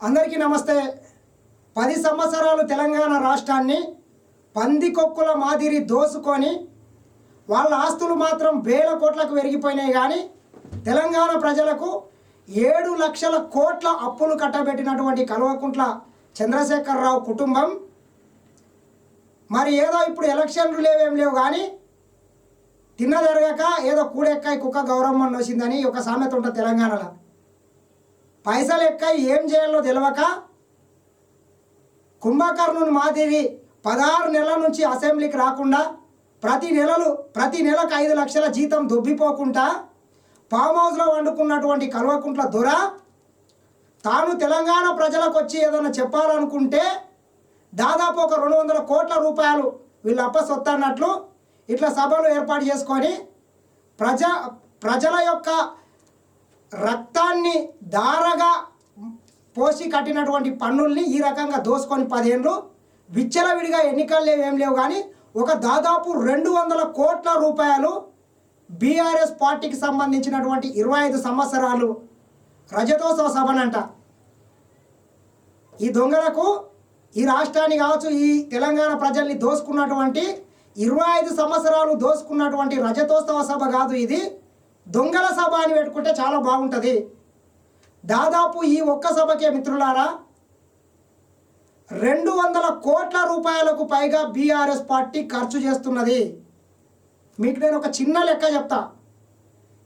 అందరికీ నమస్తే. పది సంవత్సరాలు తెలంగాణ రాష్ట్రాన్ని పందికొక్కుల మాదిరి దోసుకొని వాళ్ళ ఆస్తులు మాత్రం వేల కోట్లకు పెరిగిపోయినాయి కానీ తెలంగాణ ప్రజలకు ఏడు లక్షల కోట్ల అప్పులు కట్టబెట్టినటువంటి కల్వకుంట్ల చంద్రశేఖరరావు కుటుంబం. మరి ఏదో ఇప్పుడు ఎలక్షన్లు లేవేం లేవు కానీ తిన్న జరగక ఏదో కూడెక్కాయి కుక్క గౌరవం నోసిందని ఒక సామెత ఉంటుంది తెలంగాణలో. పైసలు ఎక్క ఏం చేయాలో తెలియక కుంభకర్ణుని మాదిరి పదహారు నెలల నుంచి అసెంబ్లీకి రాకుండా ప్రతి నెలలు ప్రతి నెలకు ఐదు లక్షల జీతం దొబ్బిపోకుండా ఫామ్ హౌస్లో వండుకున్నటువంటి కల్వకుంట్ల దొర తాను తెలంగాణ ప్రజలకు వచ్చి ఏదైనా చెప్పాలనుకుంటే దాదాపు ఒక రెండు వందల కోట్ల రూపాయలు వీళ్ళు అప్పసొత్తన్నట్లు ఇట్లా సభలు ఏర్పాటు చేసుకొని ప్రజా ప్రజల యొక్క రక్తాన్ని దారగా పోసి కట్టినటువంటి పన్నుల్ని ఈ రకంగా దోసుకొని పదేళ్ళు విచ్చలవిడిగా ఎన్నికలు లేవు ఏం లేవు కానీ ఒక దాదాపు రెండు వందల కోట్ల రూపాయలు బీఆర్ఎస్ పార్టీకి సంబంధించినటువంటి ఇరవై ఐదు సంవత్సరాలు రజతోత్సవ సభనంట. ఈ దొంగలకు ఈ రాష్ట్రాన్ని కావచ్చు ఈ తెలంగాణ ప్రజల్ని దోసుకున్నటువంటి ఇరవై ఐదు సంవత్సరాలు దోసుకున్నటువంటి రజతోత్సవ సభ కాదు ఇది. దొంగల సభ అని పెట్టుకుంటే చాలా బాగుంటుంది. దాదాపు ఈ ఒక్క సభకే మిత్రులారా రెండు వందల కోట్ల రూపాయలకు పైగా బీఆర్ఎస్ పార్టీ ఖర్చు చేస్తున్నది. మీకు నేను ఒక చిన్న లెక్క చెప్తా.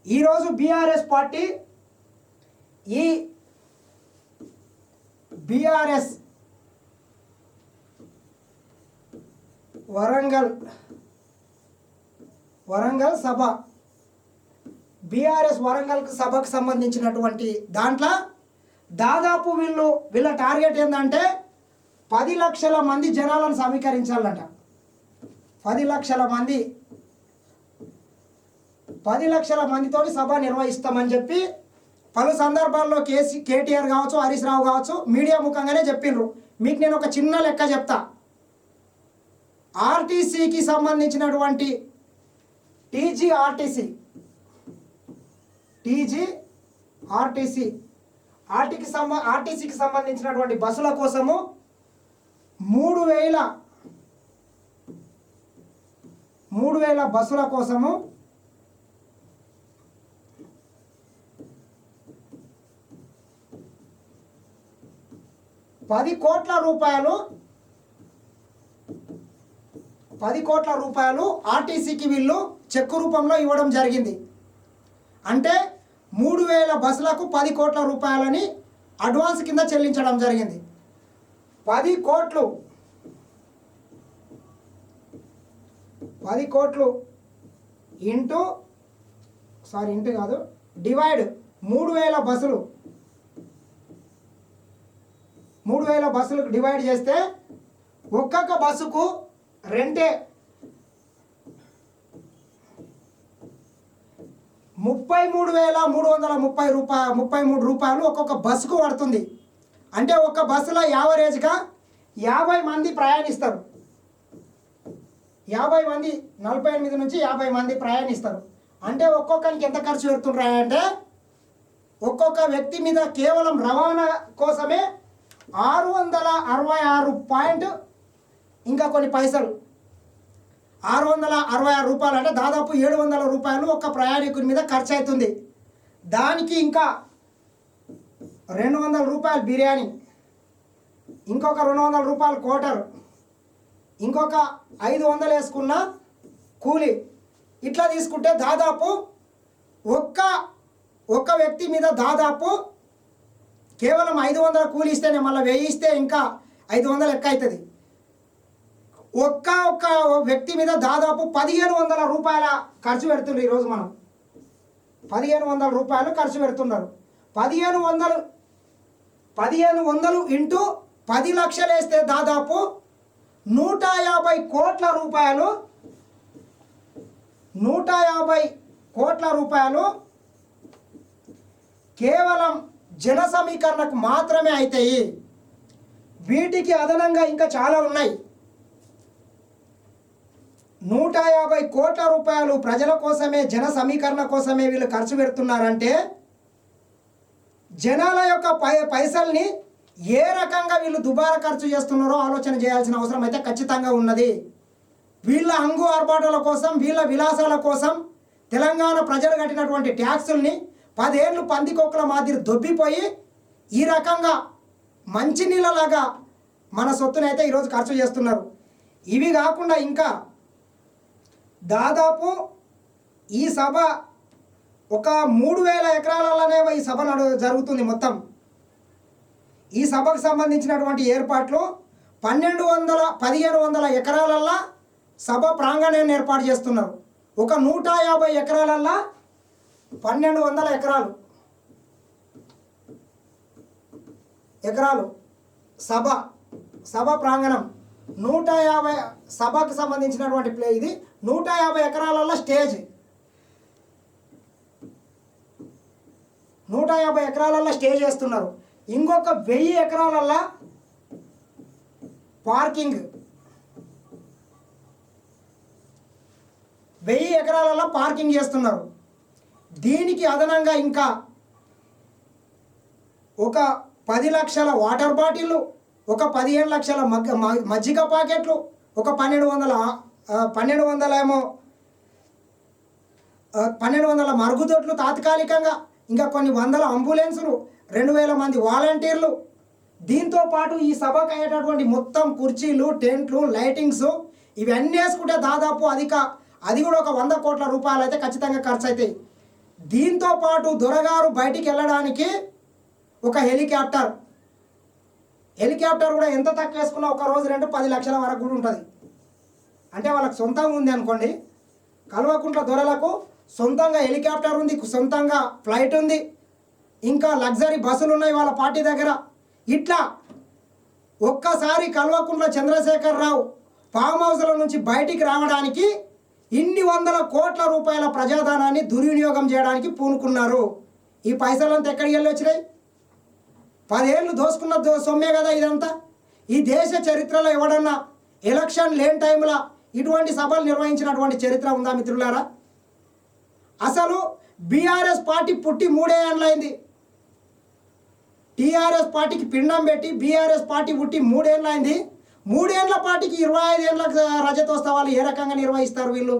ఈరోజు బీఆర్ఎస్ పార్టీ ఈ బీఆర్ఎస్ వరంగల్ వరంగల్ సభ బీఆర్ఎస్ వరంగల్ సభకు సంబంధించినటువంటి దాంట్లో దాదాపు వీళ్ళు వీళ్ళ టార్గెట్ ఏంటంటే పది లక్షల మంది జనాలను సమీకరించాలంట. పది లక్షల మంది. పది లక్షల మందితో సభ నిర్వహిస్తామని చెప్పి పలు సందర్భాల్లో కేసీ కేటీఆర్ కావచ్చు హరీష్ రావు కావచ్చు మీడియా ముఖంగానే చెప్పిండ్రు మీకు నేను ఒక చిన్న లెక్క చెప్తా. ఆర్టీసీకి సంబంధించినటువంటి టీజీఆర్టీసీ టీజీ ఆర్టీసీ. ఆర్టీకి సంబ ఆర్టీసీకి సంబంధించినటువంటి బస్సుల కోసము మూడు వేల మూడు వేల బస్సుల కోసము పది కోట్ల రూపాయలు పది కోట్ల రూపాయలు ఆర్టీసీకి వీళ్ళు చెక్కు రూపంలో ఇవ్వడం జరిగింది. అంటే మూడు వేల బస్సులకు పది కోట్ల రూపాయలని అడ్వాన్స్ కింద చెల్లించడం జరిగింది. పది కోట్లు పది కోట్లు ఇంటూ సారీ ఇంటూ కాదు డివైడ్ మూడు వేల బస్సులు. మూడు వేల బస్సులకు డివైడ్ చేస్తే ఒక్కొక్క బస్సుకు రెంటే ముప్పై మూడు వేల మూడు వందల ముప్పై రూపాయ ముప్పై మూడు రూపాయలు ఒక్కొక్క బస్సుకు పడుతుంది. అంటే ఒక బస్సులో యావరేజ్గా యాభై మంది ప్రయాణిస్తారు. యాభై మంది నలభై ఎనిమిది నుంచి యాభై మంది ప్రయాణిస్తారు. అంటే ఒక్కొక్కరికి ఎంత ఖర్చు పెడుతుంటారంటే ఒక్కొక్క వ్యక్తి మీద కేవలం రవాణా కోసమే ఆరు వందల అరవై ఆరు పాయింట్ ఇంకా కొన్ని పైసలు ఆరు వందల అరవై ఆరు రూపాయలు అంటే దాదాపు ఏడు వందల రూపాయలు ఒక ప్రయాణికుని మీద ఖర్చు అవుతుంది దానికి ఇంకా రెండు వందల రూపాయలు బిర్యానీ ఇంకొక రెండు వందల రూపాయలు కోటర్ ఇంకొక ఐదు వందలు వేసుకున్న కూలి. ఇట్లా తీసుకుంటే దాదాపు ఒక్క ఒక్క వ్యక్తి మీద దాదాపు కేవలం ఐదు వందల కూలి ఇస్తేనే మళ్ళీ వెయ్యి ఇస్తే ఇంకా ఐదు వందలు ఎక్క అవుతుంది. ఒక్క ఒక్క వ్యక్తి మీద దాదాపు పదిహేను వందల రూపాయల ఖర్చు పెడుతుండ్రు ఈరోజు మనం. పదిహేను వందల రూపాయలు ఖర్చు పెడుతున్నారు. పదిహేను వందలు పదిహేను వందలు ఇంటూ పది లక్షలు వేస్తే దాదాపు నూట యాభై కోట్ల రూపాయలు నూట యాభై కోట్ల రూపాయలు కేవలం జన సమీకరణకు మాత్రమే అవుతాయి వీటికి అదనంగా ఇంకా చాలా ఉన్నాయి. నూట యాభై కోట్ల రూపాయలు ప్రజల కోసమే జన సమీకరణ కోసమే వీళ్ళు ఖర్చు పెడుతున్నారంటే జనాల యొక్క పై పైసల్ని ఏ రకంగా వీళ్ళు దుబారా ఖర్చు చేస్తున్నారో ఆలోచన చేయాల్సిన అవసరం అయితే ఖచ్చితంగా ఉన్నది. వీళ్ళ హంగు ఆర్భాటాల కోసం వీళ్ళ విలాసాల కోసం తెలంగాణ ప్రజలు కట్టినటువంటి ట్యాక్సుల్ని పదేళ్ళు పందికొక్కల మాదిరి దొబ్బిపోయి ఈ రకంగా మంచినీళ్ళలాగా మన సొత్తునైతే ఈరోజు ఖర్చు చేస్తున్నారు. ఇవి కాకుండా ఇంకా దాదాపు ఈ సభ ఒక మూడు వేల ఎకరాలలోనే ఈ సభ నడు జరుగుతుంది మొత్తం. ఈ సభకు సంబంధించినటువంటి ఏర్పాట్లు పన్నెండు వందల పదిహేను వందల ఎకరాలల్లా సభ ప్రాంగణాన్ని ఏర్పాటు చేస్తున్నారు. ఒక నూట యాభై ఎకరాలల్లా పన్నెండు వందల ఎకరాలు ఎకరాలు సభ సభ ప్రాంగణం. నూట యాభై సభకు సంబంధించినటువంటి ప్లే ఇది నూట యాభై ఎకరాలలో స్టేజ్. నూట యాభై ఎకరాలల్లో స్టేజ్ చేస్తున్నారు ఇంకొక వెయ్యి ఎకరాలల్లో పార్కింగ్. వెయ్యి ఎకరాలలో పార్కింగ్ చేస్తున్నారు. దీనికి అదనంగా ఇంకా ఒక పది లక్షల వాటర్ బాటిళ్ళు ఒక పదిహేను లక్షల మగ్గ మజ్జిగ ప్యాకెట్లు ఒక పన్నెండు వందల పన్నెండు వందల ఏమో పన్నెండు వందల మరుగుదొడ్లు తాత్కాలికంగా ఇంకా కొన్ని వందల అంబులెన్సులు రెండు వేల మంది వాలంటీర్లు. దీంతో పాటు ఈ సభకు అయ్యేటటువంటి మొత్తం కుర్చీలు టెంట్లు లైటింగ్స్ ఇవన్నీ వేసుకుంటే దాదాపు అధిక అది కూడా ఒక వంద కోట్ల రూపాయలు అయితే ఖచ్చితంగా ఖర్చు అవుతాయి దీంతో పాటు దొరగారు బయటికి వెళ్ళడానికి ఒక హెలికాప్టర్. హెలికాప్టర్ కూడా ఎంత తక్కువ వేసుకున్నా ఒక రోజు రెండు పది లక్షల వరకు కూడా ఉంటుంది. అంటే వాళ్ళకి సొంతంగా ఉంది అనుకోండి. కల్వకుంట్ల దొరలకు సొంతంగా హెలికాప్టర్ ఉంది సొంతంగా ఫ్లైట్ ఉంది. ఇంకా లగ్జరీ బస్సులు ఉన్నాయి వాళ్ళ పార్టీ దగ్గర. ఇట్లా ఒక్కసారి కల్వకుంట్ల చంద్రశేఖరరావు ఫామ్ హౌస్ల నుంచి బయటికి రావడానికి ఇన్ని వందల కోట్ల రూపాయల ప్రజాధనాన్ని దుర్వినియోగం చేయడానికి పూనుకున్నారు. ఈ పైసలంతా ఎక్కడికి వెళ్ళి వచ్చినాయి? పదేళ్ళు దోసుకున్న దో సొమ్మే కదా ఇదంతా. ఈ దేశ చరిత్రలో ఎవడన్నా ఎలక్షన్ లేని టైంలో ఇటువంటి సభలు నిర్వహించినటువంటి చరిత్ర ఉందా మిత్రులారా? అసలు బీఆర్ఎస్ పార్టీ పుట్టి మూడే ఏళ్ళైంది టీఆర్ఎస్ పార్టీకి పిండం పెట్టి బీఆర్ఎస్ పార్టీ పుట్టి మూడేళ్ళైంది మూడేళ్ళ పార్టీకి ఇరవై ఐదేళ్ళ రజతోత్సవాలు ఏ రకంగా నిర్వహిస్తారు వీళ్ళు?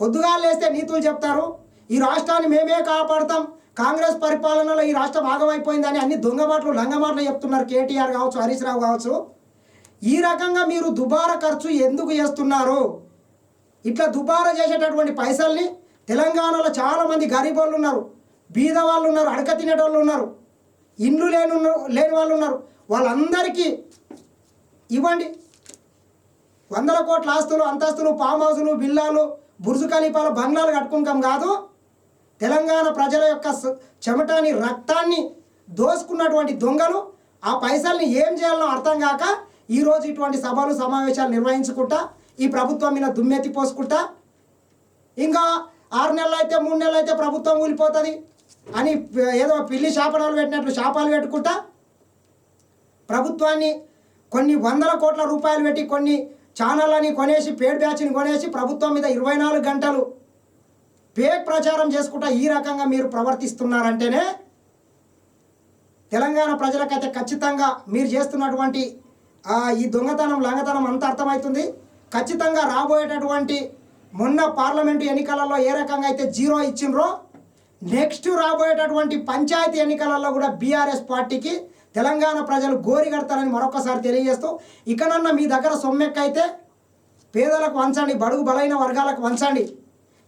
పొద్దుగా లేస్తే నీతులు చెప్తారు. ఈ రాష్ట్రాన్ని మేమే కాపాడతాం. కాంగ్రెస్ పరిపాలనలో ఈ రాష్ట్రం ఆగమైపోయిందని అన్ని దొంగబాట్లు లంగమాటలు చెప్తున్నారు కేటీఆర్ కావచ్చు హరీష్ రావు కావచ్చు. ఈ రకంగా మీరు దుబారా ఖర్చు ఎందుకు చేస్తున్నారు? ఇట్లా దుబారా చేసేటటువంటి పైసల్ని తెలంగాణలో చాలామంది గరీబ్ వాళ్ళు ఉన్నారు బీద వాళ్ళు ఉన్నారు అడక తినేటోళ్ళు ఉన్నారు ఇండ్లు లేని లేని వాళ్ళు ఉన్నారు. వాళ్ళందరికీ ఇవ్వండి. వందల కోట్ల ఆస్తులు అంతస్తులు ఫామ్ హౌసులు బిల్లాలు బుర్జు ఖలీఫాలు బంగ్లాలు కట్టుకుంటాం కాదు. తెలంగాణ ప్రజల యొక్క చెమటాన్ని రక్తాన్ని దోసుకున్నటువంటి దొంగలు ఆ పైసల్ని ఏం చేయాలో అర్థం కాక ఈరోజు ఇటువంటి సభలు సమావేశాలు నిర్వహించుకుంటా ఈ ప్రభుత్వం మీద దుమ్మెత్తి పోసుకుంటా ఇంకా ఆరు నెలలు అయితే మూడు నెలలు అయితే ప్రభుత్వం కూలిపోతుంది అని ఏదో పిల్లి శాపనాలు పెట్టినట్లు శాపాలు పెట్టుకుంటా ప్రభుత్వాన్ని కొన్ని వందల కోట్ల రూపాయలు పెట్టి కొన్ని ఛానళ్ళని కొనేసి పేడ్ బ్యాచ్ని కొనేసి ప్రభుత్వం మీద ఇరవై నాలుగు గంటలు పేక్ ప్రచారం చేసుకుంటా ఈ రకంగా మీరు ప్రవర్తిస్తున్నారంటేనే తెలంగాణ ప్రజలకైతే ఖచ్చితంగా మీరు చేస్తున్నటువంటి ఈ దొంగతనం లంగతనం అంత అర్థమవుతుంది. ఖచ్చితంగా రాబోయేటటువంటి మొన్న పార్లమెంటు ఎన్నికలలో ఏ రకంగా అయితే జీరో ఇచ్చిండ్రో నెక్స్ట్ రాబోయేటటువంటి పంచాయతీ ఎన్నికలలో కూడా బీఆర్ఎస్ పార్టీకి తెలంగాణ ప్రజలు గోరి కడతారని మరొకసారి తెలియజేస్తూ ఇకనన్నా మీ దగ్గర సొమ్మెక్కైతే పేదలకు వంచండి బడుగు బలైన వర్గాలకు వంచండి.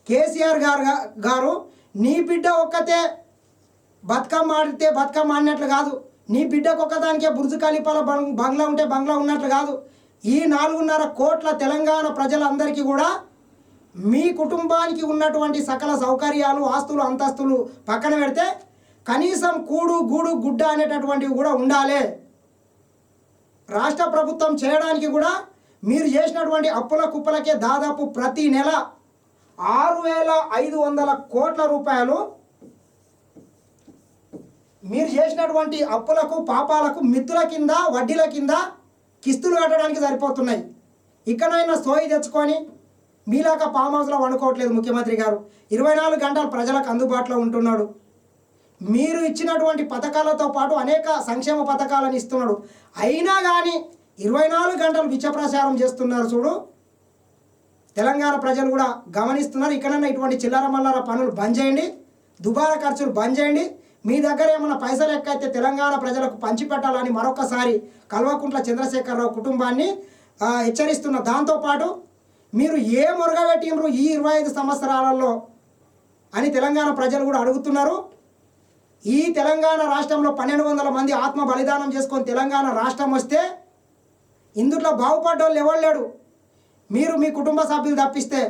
కేసీఆర్ గారు గారు నీ బిడ్డ ఒక్కతే బతుకమ్మ ఆడితే బతుకమ్మ ఆడినట్లు కాదు. నీ బిడ్డకు ఒకదానికే బుర్జు ఖలీఫాల బంగ్- బంగ్లా ఉంటే బంగ్లా ఉన్నట్లు కాదు. ఈ నాలుగున్నర కోట్ల తెలంగాణ ప్రజలందరికీ కూడా మీ కుటుంబానికి ఉన్నటువంటి సకల సౌకర్యాలు ఆస్తులు అంతస్తులు పక్కన పెడితే కనీసం కూడు గూడు గుడ్డ అనేటటువంటివి కూడా ఉండాలి. రాష్ట్ర ప్రభుత్వం చేయడానికి కూడా మీరు చేసినటువంటి అప్పుల కుప్పలకే దాదాపు ప్రతి నెల ఆరు వేల ఐదు వందల కోట్ల రూపాయలు మీరు చేసినటువంటి అప్పులకు పాపాలకు మిత్తుల కింద వడ్డీల కింద కిస్తులు కట్టడానికి సరిపోతున్నాయి. ఇక్కడైనా సోయి తెచ్చుకొని మీలాగా ఫామ్ హౌస్లో వండుకోవట్లేదు ముఖ్యమంత్రి గారు. ఇరవై నాలుగు గంటలు ప్రజలకు అందుబాటులో ఉంటున్నాడు. మీరు ఇచ్చినటువంటి పథకాలతో పాటు అనేక సంక్షేమ పథకాలను ఇస్తున్నాడు. అయినా కానీ ఇరవై నాలుగు గంటలు విచ్చప్రచారం చేస్తున్నారు చూడు. తెలంగాణ ప్రజలు కూడా గమనిస్తున్నారు. ఇక్కడన్నా ఇటువంటి చిల్లర మల్లర పనులు బంద్ చేయండి. దుబారా ఖర్చులు బంద్ చేయండి. మీ దగ్గర ఏమైనా పైసలు ఎక్కైతే తెలంగాణ ప్రజలకు పంచిపెట్టాలని మరొకసారి కల్వకుంట్ల చంద్రశేఖరరావు కుటుంబాన్ని హెచ్చరిస్తున్న దాంతోపాటు మీరు ఏ మురగబెట్టిండ్రు ఈ ఇరవై ఐదు సంవత్సరాలలో అని తెలంగాణ ప్రజలు కూడా అడుగుతున్నారు. ఈ తెలంగాణ రాష్ట్రంలో పన్నెండు వందల మంది ఆత్మ బలిదానం చేసుకొని తెలంగాణ రాష్ట్రం వస్తే ఇందులో బాగుపడ్డోళ్ళు ఎవరు లేడు? మీరు మీ కుటుంబ సభ్యులు తప్పిస్తే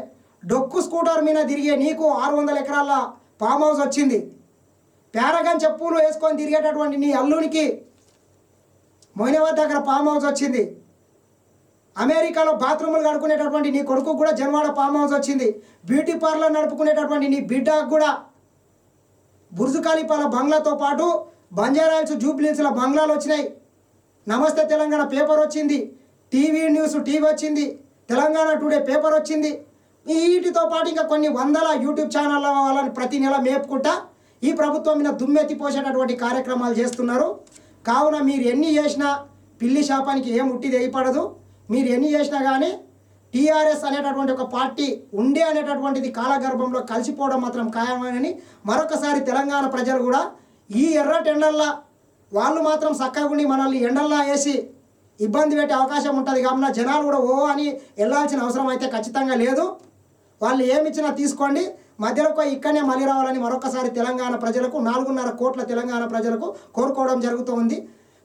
డొక్కు స్కూటర్ మీద తిరిగే నీకు ఆరు వందల ఎకరాల ఫామ్ హౌస్ వచ్చింది. పేరగన్ చెప్పులు వేసుకొని తిరిగేటటువంటి నీ అల్లునికి మొయినాబాద్ దగ్గర ఫామ్ హౌస్ వచ్చింది. అమెరికాలో బాత్రూములు కడుకునేటటువంటి నీ కొడుకు కూడా జన్వాడ ఫామ్ హౌస్ వచ్చింది. బ్యూటీ పార్లర్ నడుపుకునేటటువంటి నీ బిడ్డకు కూడా బుర్జు ఖాళీపాల బంగ్లాతో పాటు బంజారాయిల్స్ జూబ్లీన్స్ల బంగ్లాలు వచ్చినాయి. నమస్తే తెలంగాణ పేపర్ వచ్చింది. టీవీ న్యూస్ టీవీ వచ్చింది. తెలంగాణ టుడే పేపర్ వచ్చింది. వీటితో పాటు ఇంకా కొన్ని వందల యూట్యూబ్ ఛానళ్ళ వాళ్ళని ప్రతి నెల మేపుకుంటా ఈ ప్రభుత్వం మీద దుమ్మెత్తి పోసేటటువంటి కార్యక్రమాలు చేస్తున్నారు. కావున మీరు ఎన్ని చేసినా పిల్లి శాపానికి ఏం ఉట్టి తెగిపడదు. మీరు ఎన్ని చేసినా కానీ టీఆర్ఎస్ అనేటటువంటి ఒక పార్టీ ఉండే అనేటటువంటిది కాలగర్భంలో కలిసిపోవడం మాత్రం ఖాయమని మరొకసారి తెలంగాణ ప్రజలు కూడా ఈ ఎర్రటి టెండర్ల వాళ్ళు మాత్రం చక్కగుండి మనల్ని ఎండల్లా వేసి ఇబ్బంది పెట్టే అవకాశం ఉంటుంది. కావున జనాలు కూడా ఓ అని వెళ్ళాల్సిన అవసరం అయితే ఖచ్చితంగా లేదు. వాళ్ళు ఏమి ఇచ్చినా తీసుకోండి. మధ్యలో ఇక్కడనే మళ్ళీ రావాలని మరొకసారి తెలంగాణ ప్రజలకు నాలుగున్నర కోట్ల తెలంగాణ ప్రజలకు కోరుకోవడం జరుగుతూ ఉంది.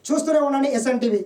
చూస్తూనే ఉండండి ఎస్ఎన్టీవీ